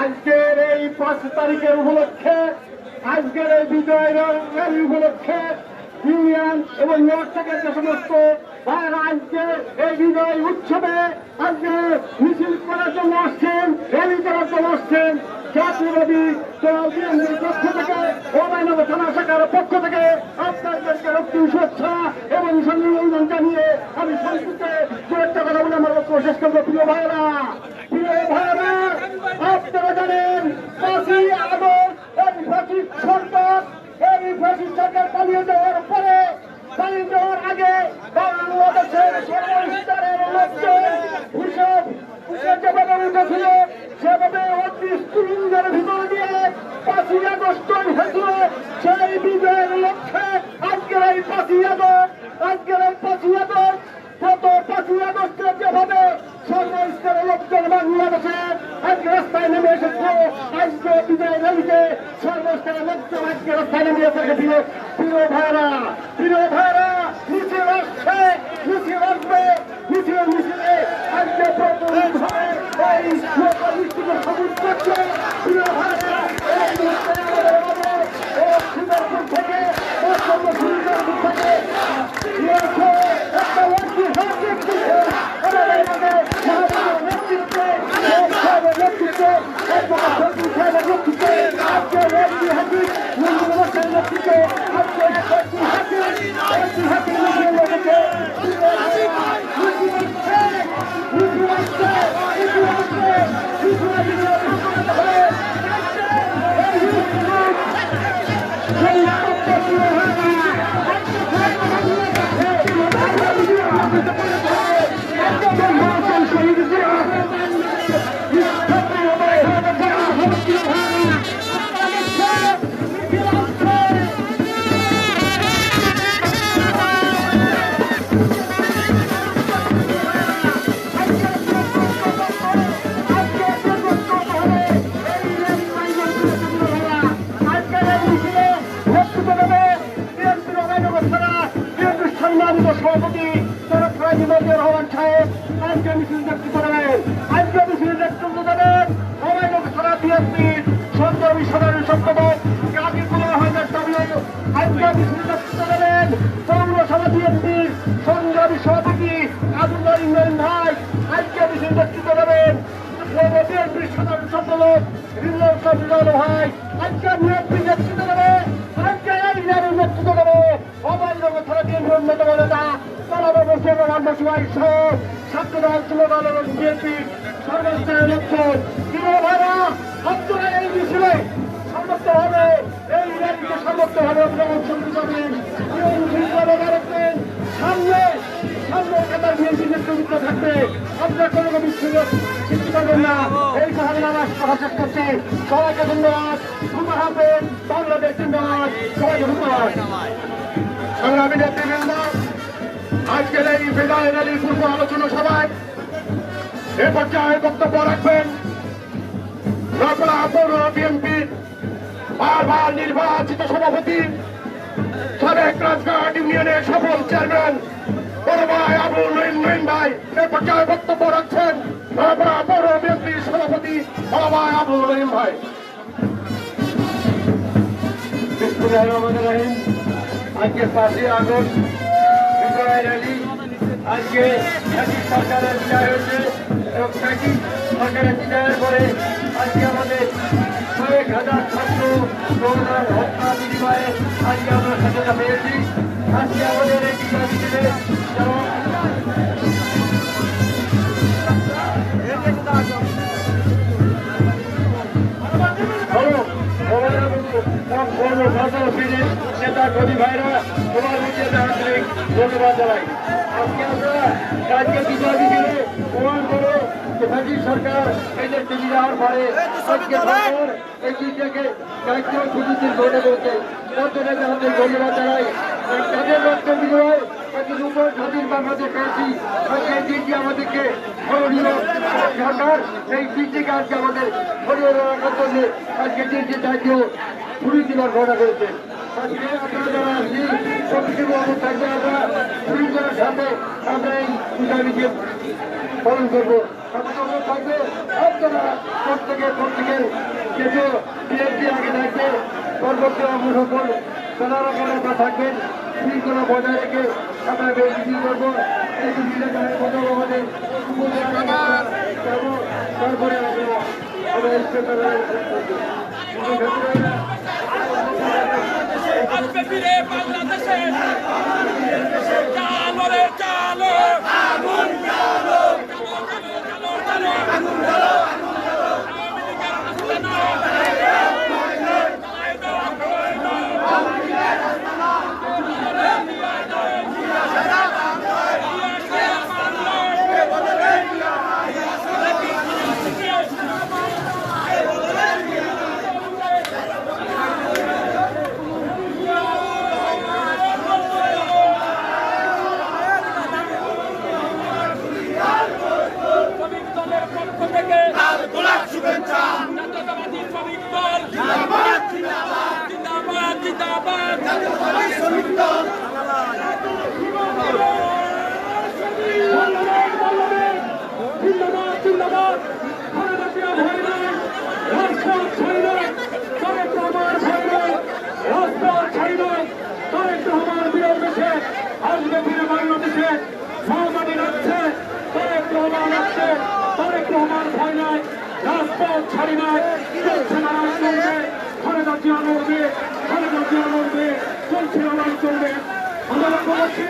আজকের এই পাঁচ তারিখের উপলক্ষে, আজকের এই বিজয় উপলক্ষে ইউনিয়ন এবং নোট থেকে যে সমস্ত ভাইয়েরা আজকে এই বিজয় উৎসবে আজকে মিছিল করার জন্য আসছেন র্যালি করার জন্য আসছেন। জাতীয়বাদী পক্ষ থেকে অবাইনব থানা শাখার পক্ষ থেকে আপনাদেরকে রক্তি শুভেচ্ছা এবং জানিয়ে আমি একটা কথা বলে আমার বক্তব্য শেষ করব। প্রিয় ভাইয়েরা আপনারা জানেন পাঁচই আগস্ট এই ফ্যাসিস্ট সরকার এই ফ্যাসিস্ট সরকার পালিয়ে যাওয়ার পরে পালিয়ে যাওয়ার আগে বাংলাদেশের সর্বস্তরের লোকজন হিসেব যেভাবে উঠেছিল দিয়ে পাঁচই আগস্ট হয়েছিল। সেই আজকের এই পাঁচই আগস্ট, আজকের এই পাঁচই আগস্ট, গত পাঁচই আগস্টে যেভাবে সর্বস্তরের লোকজন আজকে রাস্তায় নেমে এসেছে, আজকে বিজয় আজকে রাস্তায় নেমে এসেছে, প্রিয় ভাইরা প্রিয় ভাইরা আসবে। মিছিল মিছিলে আজকে প্রথম এই লোকাল মিষ্টিকে সবুজ করছে মিছিল আসছে সভাপতি সরকারি মন্দির রহমান সাহেব, আজকে মিছিল নেতৃত্ব দেবেন আজকে মিছিল নেতৃত্ব দেবেন অবৈধ সারা বিএনপির সঞ্জয় সাধারণ সম্পাদক কাজীকুল্লাহ হাজার তবিয়ত আজকে মিছিল নেতৃত্ব দেবেন পৌরসভা বিএনপির সঞ্জয় সভাপতি আবুল্লাহ ইমরান ভাই, আজকে মিছিল নেতৃত্ব দেবেন বিএনপির সাধারণ সম্পাদক রিজাল ভাই, আজকে বসে রামবাসী সহ ছাত্র দল যুব দল এবং বিএনপির সর্বস্তরের লক্ষ্য প্রিয় ভাইরা সমস্ত হবে। এই সমস্ত হবে সামনে সামনে কাতার বিএনপি নেতৃত্ব আপনারা কোনো না। এই কারণে আমার কথা শেষ করছি সবাইকে ধন্যবাদ। সংগ্রামী নেতৃবৃন্দ আজকের এই বিদায় র্যালির পূর্ব আলোচনা সভায় এ পর্যায়ে বক্তব্য রাখবেন বিএনপির বারবার নির্বাচিত সভাপতি সাবেক রাজঘাট ইউনিয়নের সফল চেয়ারম্যান বড় ভাই আবুল নইন নইন ভাই। এ পর্যায়ে বক্তব্য রাখছেন নকলা পৌর সভাপতি বড় ভাই আবুল নইন ভাই। বিসমুল্লাহির রহমানির রহিম। আজকে পাঁচই আগস্ট বিজয় র্যালি আজকে একই সরকারের বিদায় হয়েছে এবং একই সরকারের বিদায়ের পরে আজকে আমাদের কয়েক হাজার ছাত্র করোনার হত্যা বিনিময়ে আজকে আমরা সচেতন পেয়েছি। আজকে আমাদের এই বিজয় মিছিলে নেতা কবি ভাইরা মিডিয়াতে আন্তরিক ধন্যবাদ জানাই। আজকে আমরা রাজ্যের বিজয় মিছিলে প্রমাণ করো যে সরকার যে টিভি দেওয়ার পরে। আজকে এই চিঠিটাকে দায়িত্ব সুযোগের করেছে তার জন্য আমাদের ধন্যবাদ জানাই। তাদের রক্ত বিজয় একটি নতুন স্বাধীন বাংলাদেশ পেয়েছি। আজকে এই দিনটি আমাদেরকে স্মরণীয় সরকার এই দিনটিকে আজকে আমাদের স্মরণীয় রাখার জন্য আজকে দিনটি দায়িত্ব পুরী জেলার ঘোষণা করেছে। আজকে আপনারা যারা আসছি প্রকৃতি বাবু থাকবে আমরা পুরী সাথে আমরা এই পূজা বিজয় পালন করব থাকবে আপনারা প্রত্যেকে প্রত্যেকের কিছু বিএনপি আগে থাকবে পরবর্তী অবসর নানা রকমের থাকবেন শৃঙ্খলা বজায় রেখে আমরা মিছিল করব এই যারা কথা আমাদের তারপরে আমরা আমরা ইস্তেমার আসবে ফিরে বাংলাদেশে। আসবে ফিরে বাংলাদেশে সহমতি রাখছে তারেক রহমান আসছে তারেক রহমান ভয় নাই রাষ্ট্র ছাড়ি নাই চলছে চলবে খালেদা জিয়া লড়বে খালেদা জিয়া লড়বে চলছে আমার চলবে আমরা লক্ষ্য করছি